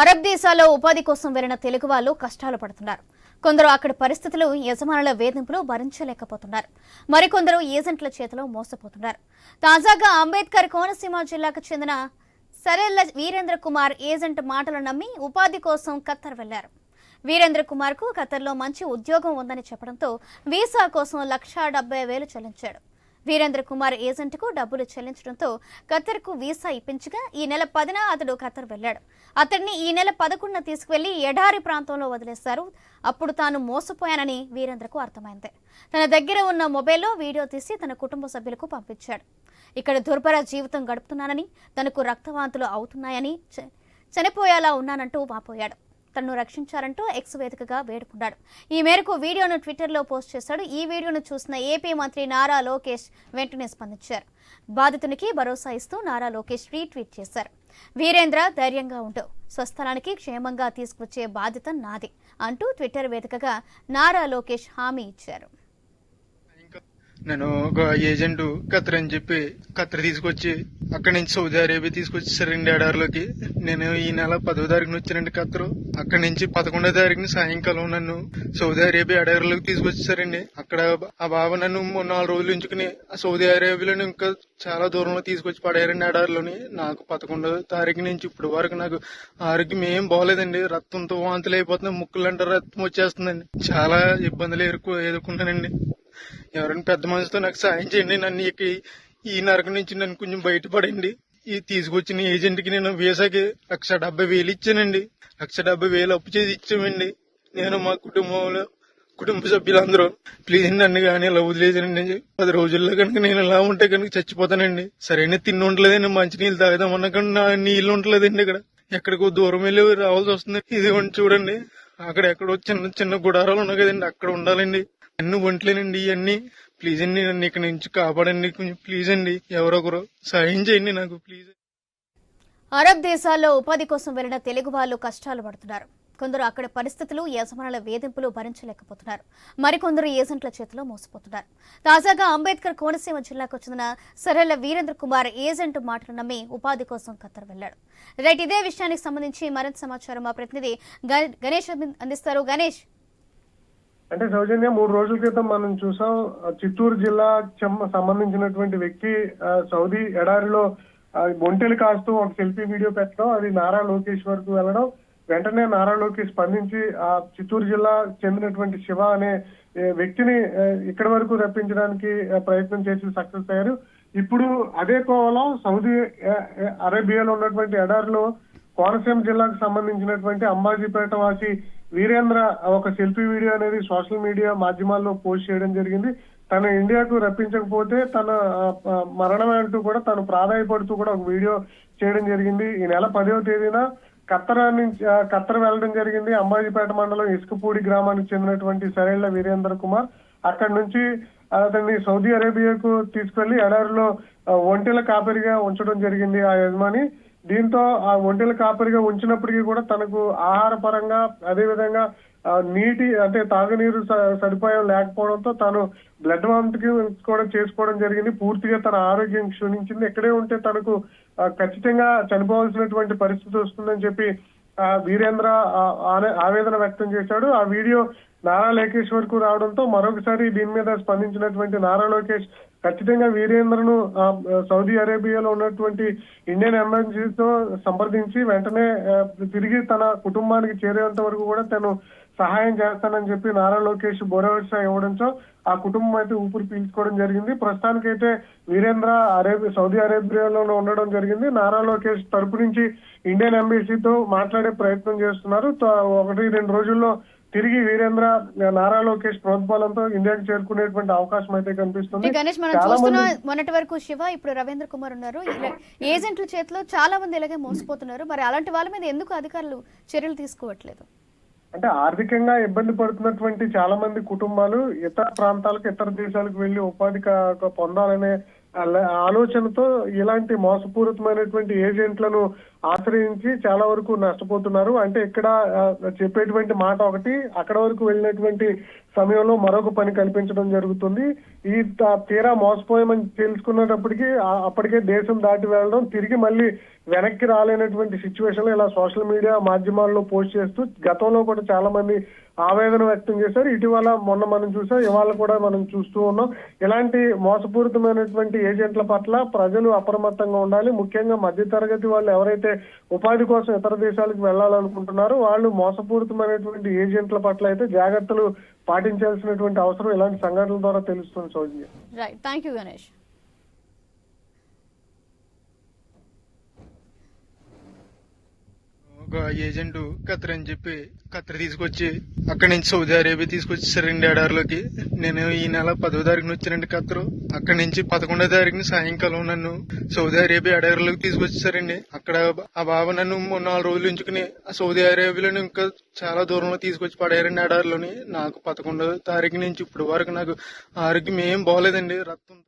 Arab దేశాల్లో ఉపాధి కోసం వెళ్ళిన తెలుగు వాళ్ళు కష్టాలు పడుతున్నారు. కొందరు అక్కడి పరిస్థితులు యజమానుల వేధింపులు భరించలేకపోతున్నారు. మరికొందరు ఏజెంట్ల చేతిలో మోసపోతున్నారు. తాజాగా అంబేద్కర్ కోనసీమ జిల్లాకు చెందిన సరెల్ల వీరేంద్ర కుమార్ ఏజెంట్ మాటలు నమ్మి ఉపాధి కోసం ఖత్తర్ వెళ్ళారు. వీరేంద్ర కుమార్కు ఖత్తర్లో మంచి ఉద్యోగం ఉందని చెప్పడంతో వీసా కోసం లక్షా డెబ్బై వేలు చెల్లించాడు. వీరేంద్ర కుమార్ ఏజెంట్కు డబ్బులు చెల్లించడంతో ఖత్తర్కు వీసా ఇప్పించగా ఈ నెల పదిన అతడు ఖత్తర్ వెళ్ళాడు అతడిని ఈ నెల పదకొండున తీసుకువెళ్ళి ఎడారి ప్రాంతంలో వదిలేశారు. అప్పుడు తాను మోసపోయానని వీరేంద్రకు అర్థమైంది. తన దగ్గర ఉన్న మొబైల్లో వీడియో తీసి తన కుటుంబ సభ్యులకు పంపించాడు. ఇక్కడ దుర్భర జీవితం గడుపుతున్నానని తనకు రక్తవాంతులు అవుతున్నాయని చ- చనిపోయేలా ఉన్నానంటూ వాపోయాడు. తనను రక్షించారంటూ ఎక్స్ వేదికగా వేడుకున్నాడు. ఈ మేరకు వీడియోను ట్విట్టర్లో పోస్ట్ చేశాడు. ఈ వీడియోను చూసిన ఏపీ మంత్రి నారా లోకేష్ వెంటనే స్పందించారు. బాధితునికి భరోసా ఇస్తూ నారా లోకేష్ రీట్వీట్ చేశారు. వీరేంద్ర ధైర్యంగా ఉండు. స్వస్థలానికి క్షేమంగా తీసుకొచ్చే బాధ్యత నాది అంటూ ట్విట్టర్ వేదికగా నారా లోకేష్ హామీ ఇచ్చారు. నేను ఒక ఏజెంట్ ఖత్తర్ అని చెప్పి ఖత్తర్ తీసుకొచ్చి అక్కడి నుంచి సౌదీ అరేబియా తీసుకొచ్చి సరండి ఎడారిలోకి నేను ఈ నెల పదో తారీఖున వచ్చానండి ఖత్తర్ అక్కడి నుంచి పదకొండో తారీఖున సాయంకాలం నన్ను సౌదీ అరేబియా ఎడారిలోకి తీసుకొచ్చేసారండి. అక్కడ ఆ బాబా నన్ను మూడు నాలుగు రోజులు ఉంచుకుని ఆ సౌదీ అరేబియాలో ఇంకా చాలా దూరంలో తీసుకొచ్చి పడేయారండి ఎడారిలోని నాకు పదకొండో తారీఖు నుంచి ఇప్పుడు వరకు నాకు ఆరోగ్యం ఏం బాగోలేదండి రక్తంతో వాంతులు అయిపోతున్నాయి ముక్కులంటే రక్తం వచ్చేస్తుందండి. చాలా ఇబ్బందులు ఎదుర్కొ ఎదుర్కొంటానండి ఎవరైనా పెద్ద మనసుతో నాకు సాయం చేయండి. నన్ను ఈ నరకం నుంచి నన్ను కొంచెం బయటపడండి. ఈ తీసుకొచ్చిన ఏజెంట్కి నేను వీసాకి లక్ష డెబ్బై వేలు ఇచ్చానండి. లక్ష డెబ్బై వేలు అప్పు చేసి ఇచ్చామండి. నేను మా కుటుంబంలో కుటుంబ సభ్యులందరూ ప్లీజ్ నన్ను కానీ ఇలా వదిలేసానండి పది రోజుల్లో కనుక నేను ఇలా ఉంటే కనుక చచ్చిపోతానండి. సరైన తిండి ఉండలేదండి. మంచి నీళ్ళు తాగుదామన్నా కానీ నా నీళ్ళు ఉండలేదండి ఇక్కడ. ఎక్కడికో దూరం వెళ్ళి రావాల్సి వస్తుంది. ఇది చూడండి. అక్కడ ఎక్కడో చిన్న చిన్న గుడారాలు ఉన్నాయి కదండి. అక్కడ ఉండాలండి. అన్ని ఒంట్లేనండి ఇవన్నీ ప్లీజ్ అండి నన్ను ఇక్కడ నుంచి కాపాడండి. కొంచెం ప్లీజ్ అండి. ఎవరొకరు సాయం చేయండి నాకు ప్లీజ్. అరబ్ దేశాల్లో ఉపాధి కోసం వెళ్ళిన తెలుగు వాళ్ళు కష్టాలు పడుతున్నారు. కొందరు అక్కడ పరిస్థితులు యజమానుల వేధింపులు భరించలేకపోతున్నారు. మరికొందరు ఏజెంట్ల చేతిలో మోసపోతున్నారు. తాజాగా అంబేద్కర్ కోనసీమ జిల్లాకు చెందిన సరళ వీరేంద్ర కుమార్ ఏజెంట్ మాటలు నమ్మి ఉపాధి కోసం ఖత్తర్ వెళ్ళాడు రైట్ ఇదే విషయానికి సంబంధించి మరింత సమాచారం మా ప్రతినిధి గణేష్ అందిస్తారు. గణేష్ అంటే సౌజన్య మూడు రోజుల క్రితం మనం చూసాం చిత్తూరు జిల్లా సంబంధించినటువంటి వ్యక్తి సౌదీ ఎడారిలో ఒంటెలు కాస్తూ ఒక సెల్ఫీ వీడియో పెట్టడం అది నారా లోకేష్ వరకు వెళ్ళడం వెంటనే నారా లోకేష్ స్పందించి ఆ చిత్తూరు జిల్లా చెందినటువంటి శివ అనే వ్యక్తిని ఇక్కడి వరకు రప్పించడానికి ప్రయత్నం చేసి సక్సెస్ అయ్యారు. ఇప్పుడు అదే కోవలం సౌదీ అరేబియాలో ఉన్నటువంటి ఎడారిలో కోనసీమ జిల్లాకు సంబంధించినటువంటి అంబాజీపేట వాసి వీరేంద్ర ఒక సెల్ఫీ వీడియో అనేది సోషల్ మీడియా మాధ్యమాల్లో పోస్ట్ చేయడం జరిగింది. తను ఇండియాకు రప్పించకపోతే తన మరణం అంటూ కూడా తను ప్రాధాయపడుతూ కూడా ఒక వీడియో చేయడం జరిగింది. ఈ నెల పదవ తేదీన కత్తర నుంచి కత్తర వెళ్ళడం జరిగింది. అంబాజీపేట మండలం ఇసుకపూడి గ్రామానికి చెందినటువంటి సరేళ్ళ వీరేంద్ర కుమార్. అక్కడి నుంచి అతన్ని సౌదీ అరేబియాకు తీసుకెళ్ళి ఎడారిలో ఒంటెల కాపరిగా ఉంచడం జరిగింది ఆ యజమాని. దీంతో ఆ ఒంటెల కాపరిగా ఉంచినప్పటికీ కూడా తనకు ఆహార పరంగా అదే విధంగా నీటి అంటే తాగునీరు స- సదుపాయం లేకపోవడంతో తను బ్లడ్ వామిటింగ్ కూడా చేసుకోవడం జరిగింది. పూర్తిగా తన ఆరోగ్యం క్షీణించింది. ఎక్కడే ఉంటే తనకు ఖచ్చితంగా చనిపోవాల్సినటువంటి పరిస్థితి వస్తుందని చెప్పి ఆ, వీరేంద్ర ఆవేదన వ్యక్తం చేశాడు. ఆ వీడియో నారా లోకేష్ వరకు రావడంతో మరొకసారి దీని మీద స్పందించినటువంటి నారా లోకేష్ ఖచ్చితంగా వీరేంద్రను సౌదీ అరేబియాలో ఉన్నటువంటి ఇండియన్ ఎంబసీతో సంప్రదించి వెంటనే తిరిగి తన కుటుంబానికి చేరేంత వరకు కూడా తను సహాయం చేస్తానని చెప్పి నారా లోకేష్ భరోసా ఇవ్వడంతో ఆ కుటుంబం అయితే ఊపిరి పీల్చుకోవడం జరిగింది. ప్రస్తుతానికైతే వీరేంద్ర అరేబి సౌదీ అరేబియాలో ఉండడం జరిగింది. నారా లోకేష్ తరపు నుంచి ఇండియన్ ఎంబసీతో మాట్లాడే ప్రయత్నం చేస్తున్నారు. ఒకటి రెండు రోజుల్లో తిరిగి వీరేంద్ర నారా లోకేష్ ప్రోద్బలంతో ఇండియాకి చేరుకునేటువంటి అవకాశం అయితే కనిపిస్తుంది. గణేష్ మనం చూస్తున్న మొన్నటి వరకు శివ ఇప్పుడు రవీంద్ర కుమార్ ఉన్నారు. ఏజెంట్ల చేతిలో చాలా మంది ఇలాగే మోసపోతున్నారు. మరి అలాంటి వాళ్ళ మీద ఎందుకు అధికారులు చర్యలు తీసుకోవట్లేదు? అంటే ఆర్థికంగా ఇబ్బంది పడుతున్నటువంటి చాలా మంది కుటుంబాలు ఇతర ప్రాంతాలకు ఇతర దేశాలకు వెళ్ళి ఉపాధి పొందాలనే ఆల- ఆలోచనతో ఇలాంటి మోసపూరితమైనటువంటి ఏజెంట్లను ఆశ్రయించి చాలా వరకు నష్టపోతున్నారు. అంటే ఇక్కడ చెప్పేటువంటి మాట ఒకటి అక్కడ వరకు వెళ్ళినటువంటి సమయంలో మరొక పని కల్పించడం జరుగుతుంది. ఈ తీరా మోసపోయామని తెలుసుకున్నప్పటికీ అప్పటికే దేశం దాటి వెళ్ళడం తిరిగి మళ్ళీ వెనక్కి రాలేనటువంటి సిచ్యువేషన్లో ఇలా సోషల్ మీడియా మాధ్యమాల్లో పోస్ట్ చేస్తూ గతంలో కూడా చాలా మంది ఆవేదన వ్యక్తం చేశారు. ఇటీవల మొన్న మనం చూసాం ఇవాళ కూడా మనం చూస్తూ ఉన్నాం. ఇలాంటి మోసపూరితమైనటువంటి ఏజెంట్ల పట్ల ప్రజలు అప్రమత్తంగా ఉండాలి. ముఖ్యంగా మధ్యతరగతి వాళ్ళు ఎవరైతే ఉపాధి కోసం ఇతర దేశాలకు వెళ్ళాలనుకుంటున్నారు వాళ్ళు మోసపూరితమైనటువంటి ఏజెంట్ల పట్ల అయితే జాగ్రత్తలు పాటించాల్సినటువంటి అవసరం ఇలాంటి సంఘటనల ద్వారా తెలుస్తుంది Soujanya. Right thank you Ganesh ఒక ఏజెంట్ ఖత్తర్ అని చెప్పి ఖత్తర్ తీసుకొచ్చి అక్కడి నుంచి సౌదీ అరేబియా తీసుకొచ్చేసారండి ఎడారిలోకి నేను ఈ నెల పదో తారీఖున వచ్చానండి ఖత్తరు అక్కడి నుంచి పదకొండో తారీఖున సాయంకాలం నన్ను సౌదీ అరేబియా ఎడారిలోకి తీసుకొచ్చేసారండి అక్కడ ఆ బాబు నన్ను మూడు నాలుగు రోజులు ఉంచుకుని ఆ సౌదీ అరేబియాలోని ఇంకా చాలా దూరంలో తీసుకొచ్చి పడేయారండి ఎడారిలోని నాకు పదకొండో తారీఖు నుంచి ఇప్పుడు వరకు నాకు ఆరోగ్యం ఏం బాగోలేదండి రక్తం